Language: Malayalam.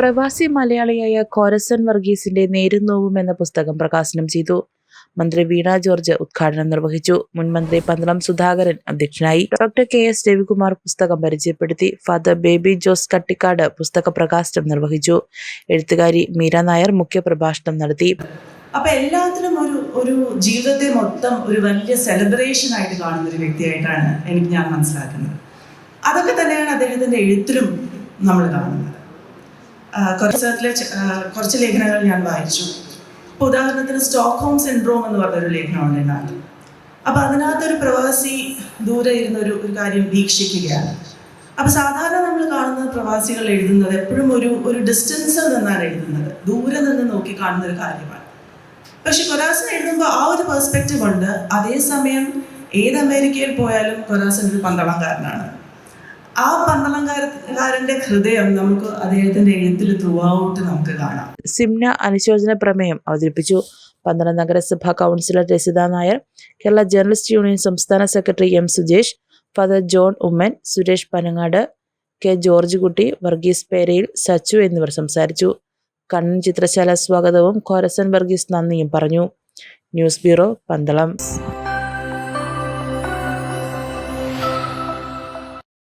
പ്രവാസി മലയാളിയായ കോരസൻ വർഗീസിന്റെ നേരും നോവും എന്ന പുസ്തകം പ്രകാശനം ചെയ്തു. മന്ത്രി വീണ ജോർജ് ഉദ്ഘാടനം നിർവഹിച്ചു. മുൻ മന്ത്രി പന്തളം സുധാകരൻ അധ്യക്ഷനായി. ഡോക്ടർ കെ എസ് രവികുമാർ പുസ്തകം പരിചയപ്പെടുത്തി. ഫാദർ ബേബി ജോസ് കട്ടിക്കാട് പുസ്തക പ്രകാശനം നിർവഹിച്ചു. എഴുത്തുകാരി മീര നായർ മുഖ്യപ്രഭാഷണം നടത്തി. അപ്പൊ എല്ലാത്തിനും ഒരു ഒരു ജീവിതത്തെ മൊത്തം ഒരു വലിയ സെലിബ്രേഷൻ ആയിട്ട് കാണുന്ന ഒരു വ്യക്തിയായിട്ടാണ് എനിക്ക് ഞാൻ മനസ്സിലാക്കുന്നത്. അതൊക്കെ തന്നെയാണ് അദ്ദേഹത്തിന്റെ എഴുത്തിലും നമ്മൾ കാണുന്നത്. ആ, കുറച്ച് ലേഖനങ്ങൾ ഞാൻ വായിച്ചു. അപ്പോൾ ഉദാഹരണത്തിന് സ്റ്റോക്ക്ഹോം സിൻഡ്രോം എന്ന് പറഞ്ഞൊരു ലേഖനമുണ്ട് ഇതിനകത്ത് അപ്പോൾ അതിനകത്തൊരു പ്രവാസി ദൂരെ ഇരുന്ന ഒരു ഒരു കാര്യം വീക്ഷിക്കുകയാണ്. അപ്പോൾ സാധാരണ നമ്മൾ കാണുന്ന പ്രവാസികൾ എഴുതുന്നത് എപ്പോഴും ഒരു ഒരു ഡിസ്റ്റൻസിൽ നിന്നാണ് എഴുതുന്നത്. ദൂരെ നിന്ന് നോക്കി കാണുന്ന ഒരു കാര്യമാണ്. പക്ഷെ കൊറാസൻ എഴുതുമ്പോൾ ആ ഒരു പെർസ്പെക്റ്റീവ് ഉണ്ട്. അതേസമയം ഏത് അമേരിക്കയിൽ പോയാലും കൊറാസൻ ഒരു പന്തളംകാരനാണ് ആ പന്തളങ്കാരന്റെ ഹൃദയം നമുക്ക് അദ്ദേഹത്തിന്റെ എഴുത്തിൽ ത്രൂ നമുക്ക് കാണാം. സിംന അനുശോചന പ്രമേയം അവതരിപ്പിച്ചു. പന്തളം നഗരസഭ councillor Rasitha Nair Kerala journalist union സംസ്ഥാന secretary M Sujesh father John Oommen Suresh Panangad K George Kutty Varghese പേരയിൽ Sachu എന്നിവർ സംസാരിച്ചു. കണ്ണൻ ചിത്രശാല സ്വാഗതവും കോരസൻ വർഗീസ് നന്ദിയും പറഞ്ഞു. News bureau Pandalam.